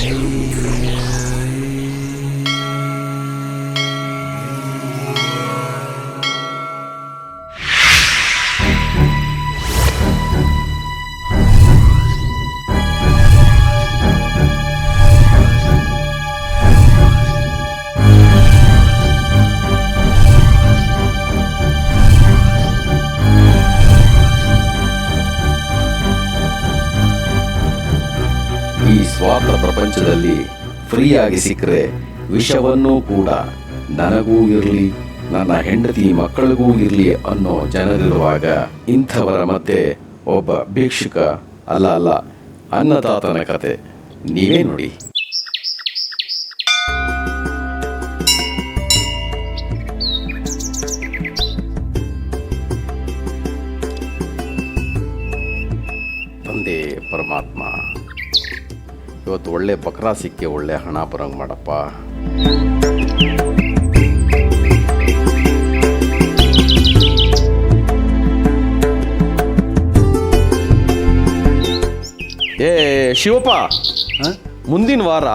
Jesus. ಪ್ರಪಂಚದಲ್ಲಿ ಫ್ರೀಯಾಗಿ ಸಿಕ್ಕರೆ ವಿಷವನ್ನೂ ಕೂಡ ನನಗೂ ಇರಲಿ, ನನ್ನ ಹೆಂಡತಿ ಮಕ್ಕಳಿಗೂ ಇರಲಿ ಅನ್ನೋ ಜನರಿರುವಾಗ ಇಂಥವರ ಮಧ್ಯೆ ಒಬ್ಬ ಭಿಕ್ಷುಕ, ಅಲ್ಲ ಅಲ್ಲ, ಅನ್ನದಾತನ ಕತೆ. ನೀವೇ ನೋಡಿ. ಇವತ್ತು ಒಳ್ಳೆ ಬಕ್ರಾ ಸಿಕ್ಕಿ ಒಳ್ಳೆ ಹಣ ಬರಂಗ್ ಮಾಡಪ್ಪ. ಏ ಶಿವಪ್ಪ. ಮುಂದಿನ ವಾರ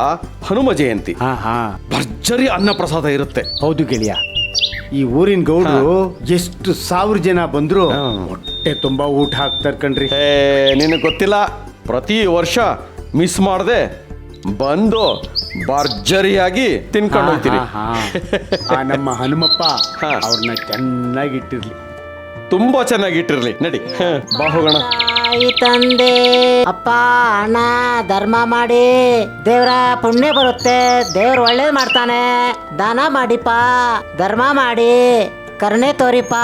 ಹನುಮ ಜಯಂತಿ. ಹಾ ಹಾ. ಭರ್ಜರಿ ಅನ್ನ ಪ್ರಸಾದ ಇರುತ್ತೆ. ಹೌದು ಗೆಳೆಯ. ಈ ಊರಿನ ಗೌಡರು ಎಷ್ಟು ಸಾವಿರ ಜನ ಬಂದ್ರು. ಹೊಟ್ಟೆ ತುಂಬಾ ಊಟ ಹಾಕ್ತಾರ ಕಣ್ರಿ. ಏ ನಿನಗೆ ಗೊತ್ತಿಲ್ಲ ಪ್ರತಿ ವರ್ಷ ಮಿಸ್ ಮಾಡದೆ ಬಂದು ಭರ್ಜರಿಯಾಗಿ ತಿನ್ಕೊಂಡು ಹೋಗ್ತೀನಿ. ಹಾ, ಹಾ. ಆ ನಮ್ಮ ಹನುಮಪ್ಪ. ಅವ್ರನ್ನ ಚೆನ್ನಾಗಿ ಇಟ್ಟಿರ್ಲಿ ತುಂಬಾ ಚೆನ್ನಾಗಿ ಇಟ್ಟಿರ್ಲಿ ನಡಿ. ಬಾಹುಗಣ ಬಾ ಹೋಗೋಣ. ತಾಯಿ ತಂದೆ ಅಪ್ಪ ಅಣ್ಣ ಧರ್ಮ ಮಾಡಿ ದೇವ್ರ ಪುಣ್ಯ ಬರುತ್ತೆ. ದೇವ್ರ ಒಳ್ಳೇದ್ ಮಾಡ್ತಾನೆ. ದಾನ ಮಾಡಿಪ್ಪ. ಧರ್ಮ ಮಾಡಿ. ಕರುಣೆ ತೋರಿಪ್ಪ.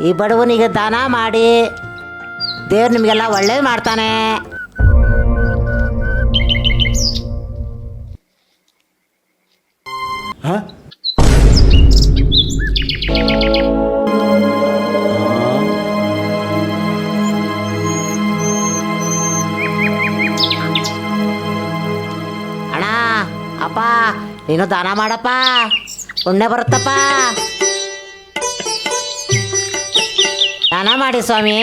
ಈ ಬಡವನಿಗೆ ದಾನ ಮಾಡಿ. ದೇವ್ರು ನಿಮಗೆಲ್ಲ ಒಳ್ಳೇದು ಮಾಡ್ತಾನೆ. ಅಣ್ಣ ಅಪ್ಪ ನೀನು ದಾನ ಮಾಡಪ್ಪ ಪುಣ್ಯ ಬರುತ್ತಪ್ಪ ದಾನ ಮಾಡಿ ಸ್ವಾಮಿ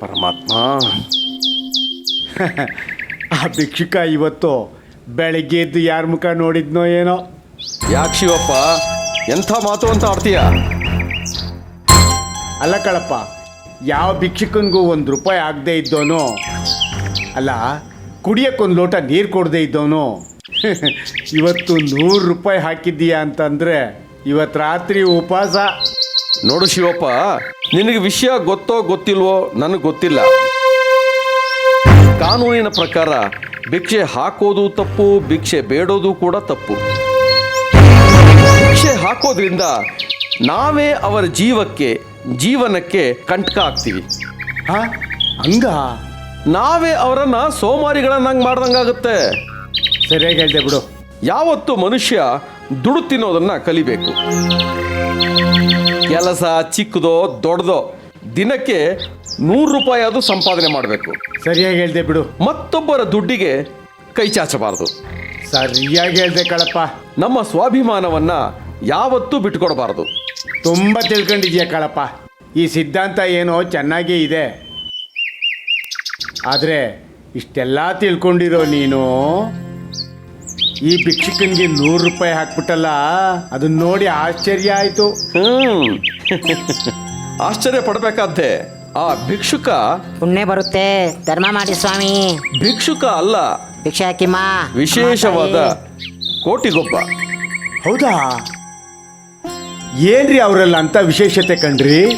ಪರಮಾತ್ಮ. ಆ ಭಿಕ್ಷುಕ ಇವತ್ತು ಬೆಳಗ್ಗೆ ಎದ್ದು ಯಾರ ಮುಖ ನೋಡಿದ್ನೋ ಏನೋ. ಯಾಕೆ ಶಿವಪ್ಪ? ಎಂಥ ಮಾತು ಅಂತ ಆಡ್ತೀಯ? ಅಲ್ಲ ಕಳಪ್ಪ ಯಾವ ಭಿಕ್ಷುಕನಿಗೂ ಒಂದು ರೂಪಾಯಿ ಆಗದೆ ಇದ್ದೋನು ಅಲ್ಲ ಕುಡಿಯೋಕ್ಕೊಂದು ಲೋಟ ನೀರು ಕೊಡದೆ ಇದ್ದವನು ಇವತ್ತು ನೂರು ರೂಪಾಯಿ ಹಾಕಿದ್ದೀಯಾ ಅಂತಂದರೆ ಇವತ್ತು ರಾತ್ರಿ ಉಪವಾಸ. ನೋಡು ಶಿವಪ್ಪ ನಿನಗೆ ವಿಷಯ ಗೊತ್ತೋ ಗೊತ್ತಿಲ್ವೋ ನನಗೆ ಗೊತ್ತಿಲ್ಲ. ಕಾನೂನಿನ ಪ್ರಕಾರ ಭಿಕ್ಷೆ ಹಾಕೋದು ತಪ್ಪು ಭಿಕ್ಷೆ ಬೇಡೋದು ಕೂಡ ತಪ್ಪು. ಭಿಕ್ಷೆ ಹಾಕೋದ್ರಿಂದ ನಾವೇ ಅವರ ಜೀವಕ್ಕೆ ಜೀವನಕ್ಕೆ ಕಂಟಕ ಆಗ್ತೀವಿ. ಹಾ? ಹಂಗ? ನಾವೇ ಅವರನ್ನ ಸೋಮಾರಿಗಳನ್ನಂಗೆ ಮಾಡ್ದಂಗಾಗುತ್ತೆ ಸರಿಯಾಗಿ ಹೇಳ್ದೆ ಬಿಡು. ಯಾವತ್ತು ಮನುಷ್ಯ ದುಡು ತಿನ್ನೋದನ್ನ ಕಲಿಬೇಕು. ಕೆಲಸ ಚಿಕ್ಕದೋ ದೊಡ್ಡದೋ ದಿನಕ್ಕೆ ನೂರು ರೂಪಾಯಿ ಅದು ಸಂಪಾದನೆ ಮಾಡಬೇಕು. ಸರಿಯಾಗಿ ಹೇಳ್ದೆ ಬಿಡು. ಮತ್ತೊಬ್ಬರ ದುಡ್ಡಿಗೆ ಕೈ ಚಾಚಬಾರದು. ಸರಿಯಾಗಿ ಹೇಳ್ದೆ ಕಳಪ್ಪ. ನಮ್ಮ ಸ್ವಾಭಿಮಾನವನ್ನ ಯಾವತ್ತೂ ಬಿಟ್ಕೊಡಬಾರದು ತುಂಬ ತಿಳ್ಕೊಂಡಿದ್ಯಾ ಕಳಪ್ಪ. ಈ ಸಿದ್ಧಾಂತ ಏನೋ ಚೆನ್ನಾಗೇ ಇದೆ. ಆದರೆ ಇಷ್ಟೆಲ್ಲ ತಿಳ್ಕೊಂಡಿರೋ ನೀನು ಈ ಭಿಕ್ಷುಕನಿಗೆ ನೂರು ರೂಪಾಯಿ ಹಾಕ್ಬಿಟ್ಟಲ್ಲ ಅದನ್ನ ನೋಡಿ ಆಶ್ಚರ್ಯ ಆಯಿತು. ಹ್ಮ್. ಆಶ್ಚರ್ಯ ಪಡ್ಬೇಕಾದ್ದೆ ಆ ಭಿಕ್ಷುಕ ಪುಣ್ಯ ಬರುತ್ತೆ. ಧರ್ಮ ಮಾಡಿ ಸ್ವಾಮಿ. ಭಿಕ್ಷುಕ ಅಲ್ಲ. ಭಿಕ್ಷೆ ಹಾಕಿಮ್ಮ ವಿಶೇಷವಾದ ಕೋಟಿಗೊಬ್ಬ. ಹೌದಾ? ಏನ್ರಿ ಅವರೆಲ್ಲ ಅಂತ ವಿಶೇಷತೆ ಕಂಡ್ರಿ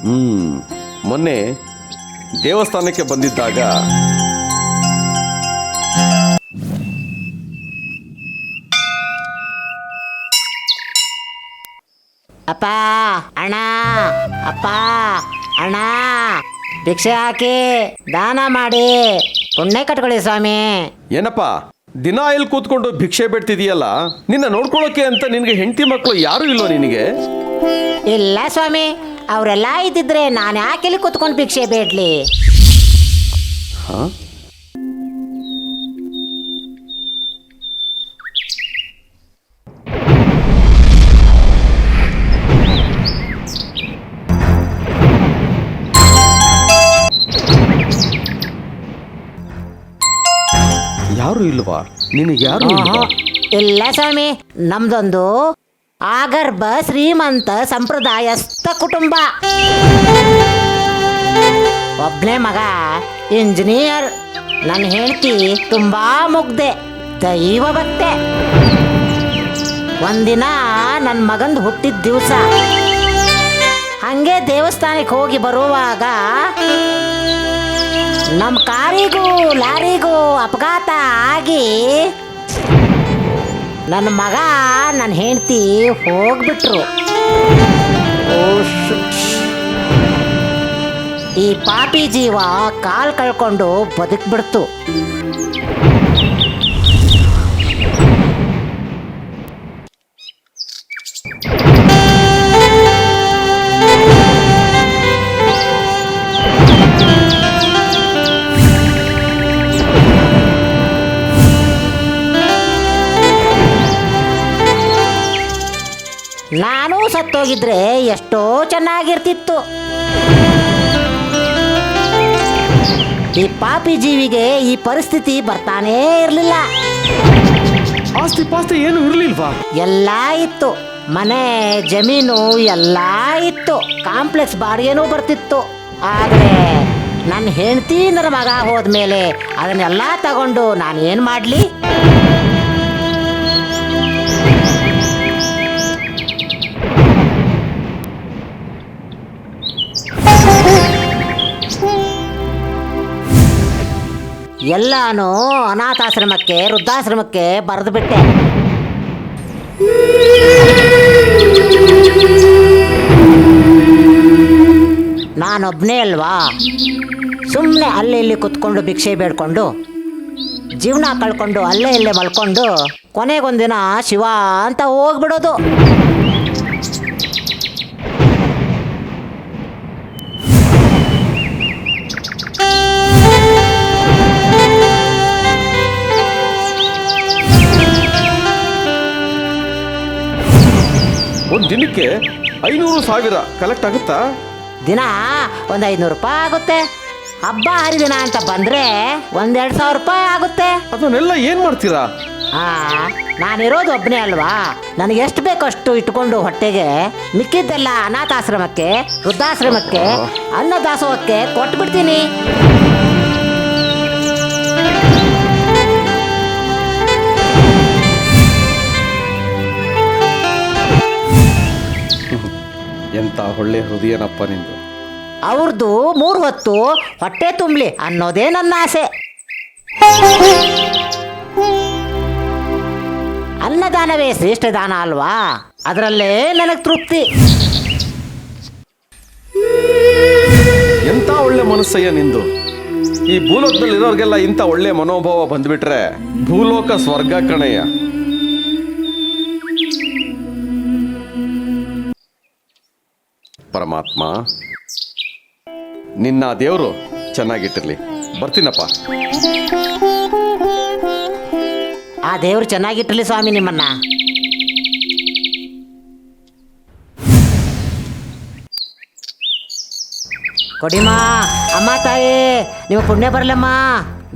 ಹ್ಮ್. ಮೊನ್ನೆ ದೇವಸ್ಥಾನಕ್ಕೆ ಬಂದಿದ್ದಾಗ ಅಪ್ಪ ಅಣ್ಣ ಅಪ್ಪ ಅಣ್ಣ ಭಿಕ್ಷೆ ಹಾಕಿ ದಾನ ಮಾಡಿ. ಪುಣ್ಯ ಕಟ್ಕೊಳ್ಳಿ ಸ್ವಾಮಿ. ಏನಪ್ಪ ದಿನ ಇಲ್ಲಿ ಕೂತ್ಕೊಂಡು ಭಿಕ್ಷೆ ಬಿಡ್ತಿದೀಯಲ್ಲ? ನಿನ್ನ ನೋಡ್ಕೊಳ್ಳೋಕೆ ಅಂತ ನಿನ್ಗೆ ಹೆಂಡತಿ ಮಕ್ಕಳು ಯಾರು ಇಲ್ವೋ ನಿನಗೆ? ಇಲ್ಲ ಸ್ವಾಮಿ ಅವರೆಲ್ಲ ಇದ್ದಿದ್ರೆ ನಾನು ಯಾಕೆ ಇಲ್ಲಿ ಕೂತ್ಕೊಂಡು ಭಿಕ್ಷೆ ಬೇಡ್ಲಿ? ಹಾ? ಯಾರು ಇಲ್ವಾ? ನಿನಗೆ ಯಾರು ಇಲ್ವಾ? ಇಲ್ಲ ಸ್ವಾಮಿ ನಮ್ದೊಂದು ಆಗರ್ಭ ಶ್ರೀಮಂತ ಸಂಪ್ರದಾಯಸ್ಥ ಕುಟುಂಬ. ಒಬ್ನೇ ಮಗ ಇಂಜಿನಿಯರ್. ನನ್ನ ಹೆಂಡತಿ ತುಂಬಾ ಮುಗ್ದೆ ದೈವ ಭಕ್ತೆ. ಒಂದಿನ ನನ್ನ ಮಗಂದು ಹುಟ್ಟಿದ ದಿವಸ. ಹಂಗೆ ದೇವಸ್ಥಾನಕ್ಕೆ ಹೋಗಿ ಬರುವಾಗ ನಮ್ಮ ಕಾರಿಗೂ ಲಾರಿಗೂ ಅಪಘಾತ ಆಗಿ ನನ್ನ ಮಗ ನನ್ನ ಹೆಂಡತಿ ಹೋಗ್ಬಿಟ್ರು. ಈ ಪಾಪಿ ಜೀವ ಕಾಲ್ ಕಳ್ಕೊಂಡು ಬದುಕ್ಬಿಡ್ತು. ನಾನು ಸತ್ತೋಗಿದ್ರೆ ಎಷ್ಟೋ ಚೆನ್ನಾಗಿರ್ತಿತ್ತು. ಈ ಪಾಪಿ ಜೀವಿಗೆ ಈ ಪರಿಸ್ಥಿತಿ ಬರ್ತಾನೇ ಇರಲಿಲ್ಲ. ಆಸ್ತಿ ಪಾಸ್ತಿ ಏನು ಇರ್ಲಿಲ್ವಾ? ಎಲ್ಲ ಇತ್ತು. ಮನೆ ಜಮೀನು ಎಲ್ಲ ಇತ್ತು. ಕಾಂಪ್ಲೆಕ್ಸ್ ಬಾಡಿಗೆನೂ ಬರ್ತಿತ್ತು. ಆದರೆ ನನ್ನ ಹೆಂಡತಿ ನನ್ನ ಮಗ ಹೋದ್ಮೇಲೆ ಅದನ್ನೆಲ್ಲ ತಗೊಂಡು ನಾನು ಏನು ಮಾಡಲಿ? ಎಲ್ಲಾನು ಅನಾಥಾಶ್ರಮಕ್ಕೆ, ವೃದ್ಧಾಶ್ರಮಕ್ಕೆ ಬರೆದು ಬಿಟ್ಟೆ. ನಾನೊಬ್ಬನೇ ಅಲ್ವಾ? ಸುಮ್ಮನೆ ಅಲ್ಲೇ ಇಲ್ಲಿ ಕುತ್ಕೊಂಡು ಭಿಕ್ಷೆ ಬೇಡ್ಕೊಂಡು, ಜೀವನ ಕಳ್ಕೊಂಡು ಅಲ್ಲೇ ಇಲ್ಲೇ ಮಲ್ಕೊಂಡು ಕೊನೆಗೊಂದಿನ ಶಿವ ಅಂತ ಹೋಗ್ಬಿಡೋದು. ಒಂದು ದಿನಕ್ಕೆ ಐನೂರು ಸಾವಿರ ಕಲೆಕ್ಟ್ ಆಗುತ್ತಾ? ದಿನ ಒಂದು ಐನೂರು ರೂಪಾಯಿ ಆಗುತ್ತೆ. ಹಬ್ಬ ಹರಿದಿನ ಅಂತ ಬಂದರೆ ಒಂದೆರಡು ಸಾವಿರ ರೂಪಾಯಿ ಆಗುತ್ತೆ. ಅದನ್ನೆಲ್ಲ ಏನು ಮಾಡ್ತೀರಾ? ಆ ನಾನಿರೋದು ಒಬ್ಬನೇ ಅಲ್ವಾ? ನನಗೆ ಎಷ್ಟು ಬೇಕೋ ಅಷ್ಟು ಇಟ್ಕೊಂಡು ಹೊಟ್ಟೆಗೆ ಮಿಕ್ಕಿದ್ದೆಲ್ಲ ಅನಾಥಾಶ್ರಮಕ್ಕೆ ವೃದ್ಧಾಶ್ರಮಕ್ಕೆ ಅನ್ನದಾಸೋಹಕ್ಕೆ ಕೊಟ್ಬಿಡ್ತೀನಿ. ಎಂತ ಒಳ್ಳೆ ಹೃದಯನಪ್ಪ ನಿಂದು. ಅವ್ರದ್ದು ಮೂರು ಹೊತ್ತು ಹೊಟ್ಟೆ ತುಂಬಲಿ ಅನ್ನೋದೇ ನನ್ನ ಆಸೆ. ಅನ್ನದಾನವೇ ಶ್ರೇಷ್ಠ ದಾನ ಅಲ್ವಾ? ಅದರಲ್ಲೇ ನನಗೆ ತೃಪ್ತಿ. ಎಂತ ಒಳ್ಳೆ ಮನಸ್ಸಯ್ಯ ನಿಂದು? ಈ ಭೂಲೋಕದಲ್ಲಿ ಇರೋರಿಗೆಲ್ಲ ಇಂಥ ಒಳ್ಳೆ ಮನೋಭಾವ ಬಂದ್ಬಿಟ್ರೆ ಭೂಲೋಕ ಸ್ವರ್ಗ ಕಣಯ್ಯ. ಪರಮಾತ್ಮ. ನಿನ್ನ ದೇವರು ಚೆನ್ನಾಗಿಟ್ಟಿರ್ಲಿ. ಬರ್ತೀನಪ್ಪ. ಆ ದೇವ್ರು ಚೆನ್ನಾಗಿಟ್ಟಿರಲಿ ಸ್ವಾಮಿ ನಿಮ್ಮನ್ನ. ಕೊಡಿಮ್ಮ ಅಮ್ಮ ತಾಯಿ ನೀವು ಪುಣ್ಯ ಬರಲಮ್ಮ.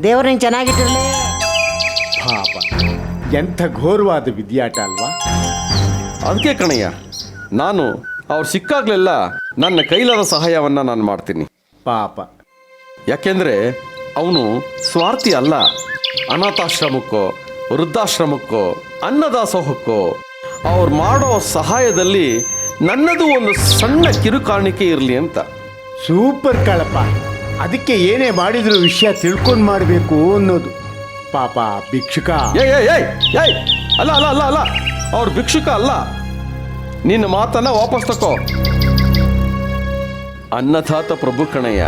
ದೇವ್ರು ನಿಂಗೆ ಚೆನ್ನಾಗಿಟ್ಟಿರ್ಲಿ. ಪಾಪ ಎಂಥ ಘೋರವಾದ ವಿದ್ಯಾಟ ಅಲ್ವಾ? ಅದಕ್ಕೆ ಕಣಯ್ಯ ನಾನು ಅವ್ರು ಸಿಕ್ಕಾಗ್ಲೆಲ್ಲ ನನ್ನ ಕೈಲಾದ ಸಹಾಯವನ್ನು ನಾನು ಮಾಡ್ತೀನಿ. ಪಾಪ. ಯಾಕೆಂದರೆ ಅವನು ಸ್ವಾರ್ಥಿ ಅಲ್ಲ. ಅನಾಥಾಶ್ರಮಕ್ಕೋ ವೃದ್ಧಾಶ್ರಮಕ್ಕೋ ಅನ್ನದಾಸೋಹಕ್ಕೋ ಅವ್ರು ಮಾಡೋ ಸಹಾಯದಲ್ಲಿ ನನ್ನದು ಒಂದು ಸಣ್ಣ ಕಿರುಕಾಣಿಕೆ ಇರಲಿ ಅಂತ. ಸೂಪರ್ ಕಳಪ ಅದಕ್ಕೆ ಏನೇ ಮಾಡಿದ್ರು ವಿಷಯ ತಿಳ್ಕೊಂಡು ಮಾಡಬೇಕು ಅನ್ನೋದು. ಪಾಪ ಭಿಕ್ಷುಕ. ಏಯ್ ಏಯ್ ಏಯ್ ಏಯ್ ಅಲ್ಲ ಅಲ್ಲ ಅಲ್ಲ ಅಲ್ಲ. ಅವ್ರು ಭಿಕ್ಷುಕ ಅಲ್ಲ. ನಿನ್ನ ಮಾತನ್ನ ವಾಪಸ್ ತಕೋ. ಅನ್ನದಾತ ಪ್ರಭು ಕಣಯ್ಯ.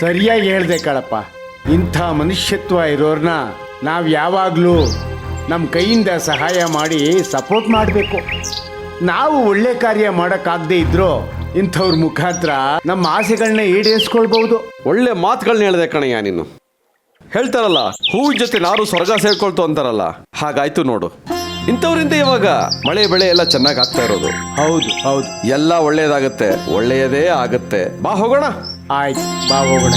ಸರಿಯಾಗಿ ಹೇಳ್ದೆ ಕಳಪ್ಪ ಇಂಥ ಮನುಷ್ಯತ್ವ ಇರೋರ್ನ ನಾವು ಯಾವಾಗಲೂ ನಮ್ಮ ಕೈಯಿಂದ ಸಹಾಯ ಮಾಡಿ ಸಪೋರ್ಟ್ ಮಾಡಬೇಕು. ನಾವು ಒಳ್ಳೆ ಕಾರ್ಯ ಮಾಡೋಕ್ಕಾಗದೇ ಇದ್ರೂ ಇಂಥವ್ರ ಮುಖಾಂತರ ನಮ್ಮ ಆಸೆಗಳನ್ನ ಈಡೇರಿಸ್ಕೊಳ್ಬಹುದು. ಒಳ್ಳೆ ಮಾತುಗಳನ್ನ ಹೇಳಿದೆ ಕಣಯ್ಯ ನೀನು. ಹೇಳ್ತಾರಲ್ಲ ಹೂ ಜೊತೆ ನಾರು ಸ್ವರ್ಗ ಸೇರ್ಕೊಳ್ತು ಅಂತಾರಲ್ಲ ಹಾಗಾಯ್ತು ನೋಡು. ಇಂಥವ್ರಿಂದ ಇವಾಗ ಮಳೆ ಬೆಳೆ ಎಲ್ಲ ಚೆನ್ನಾಗಿ ಆಗ್ತಾ ಇರೋದು. ಹೌದು ಹೌದು. ಎಲ್ಲ ಒಳ್ಳೇದಾಗತ್ತೆ ಒಳ್ಳೆಯದೇ ಆಗುತ್ತೆ. ಬಾ ಹೋಗೋಣ. ಆಯ್ತು ಬಾ ಹೋಗೋಣ.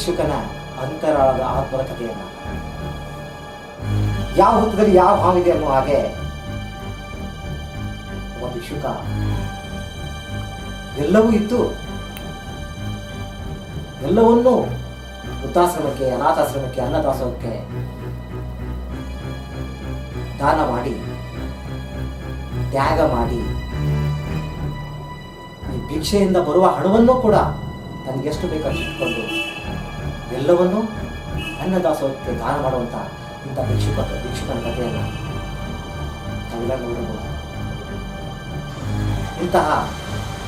ಭಿಕ್ಷುಕನ ಅಂತರಾಳದ ಆತ್ಮದ ಕಥೆಯನ್ನು ಯಾವ ಹುತ್ತದಲ್ಲಿ ಯಾವ ಭಾವಿದೆ ಅನ್ನೋ ಹಾಗೆ ಒಬ್ಬ ಭಿಕ್ಷುಕ ಎಲ್ಲವೂ ಇತ್ತು. ಎಲ್ಲವನ್ನೂ ವೃದ್ಧಾಶ್ರಮಕ್ಕೆ, ಅನಾಥಾಶ್ರಮಕ್ಕೆ, ಅನ್ನದಾಸೋಹಕ್ಕೆ ದಾನ ಮಾಡಿ, ತ್ಯಾಗ ಮಾಡಿ, ಈ ಭಿಕ್ಷೆಯಿಂದ ಬರುವ ಹಣವನ್ನು ಕೂಡ ತನಗೆಷ್ಟು ಬೇಕಷ್ಟು ಇಟ್ಕೊಂಡು ಎಲ್ಲವನ್ನೂ ಅನ್ನದಾಸೋಹಕ್ಕೆ ದಾನ ಮಾಡುವಂಥ ಇಂಥ ಭಿಕ್ಷುಕ, ಭಿಕ್ಷುಕನ ಕಥೆಯನ್ನು ನಾವೆಲ್ಲ ನೋಡಬಹುದು ಇಂತಹ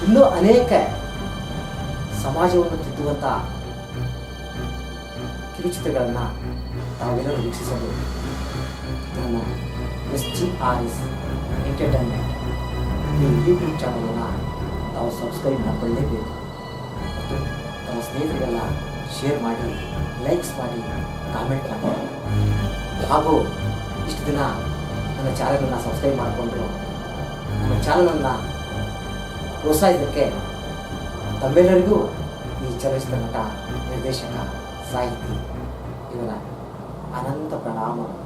ಇನ್ನೂ ಅನೇಕ ಸಮಾಜವನ್ನು ತಿದ್ದುವಂಥ ಕಿರುಚಿತ್ರಗಳನ್ನು ತಾವೆಲ್ಲರೂ ವೀಕ್ಷಿಸಲು ನನ್ನ S G R S entertainment ಈ ಯೂಟ್ಯೂಬ್ ಚಾನಲನ್ನು ತಾವು ಸಬ್ಸ್ಕ್ರೈಬ್ ಮಾಡಿಕೊಳ್ಳಲೇಬೇಕು. ಮತ್ತು ತಮ್ಮ ಸ್ನೇಹಿತರಿಗೆಲ್ಲ ಶೇರ್ ಮಾಡಿ ಲೈಕ್ಸ್ ಮಾಡಿ ಕಾಮೆಂಟ್ ಮಾಡಿ. ಹಾಗೂ ಇಷ್ಟು ದಿನ ನನ್ನ ಚಾನಲನ್ನು ಸಬ್ಸ್ಕ್ರೈಬ್ ಮಾಡಿಕೊಂಡು ನನ್ನ ಚಾನಲನ್ನು ಪ್ರೋತ್ಸಾಹಿಸೋಕ್ಕೆ ತಮ್ಮೆಲ್ಲರಿಗೂ ಈ ಚಲನಚಿತ್ರ ನಟ ನಿರ್ದೇಶಕ ಸಾಹಿತಿ ಇವರ ಅನಂತ ಪ್ರಣಾಮಗಳು.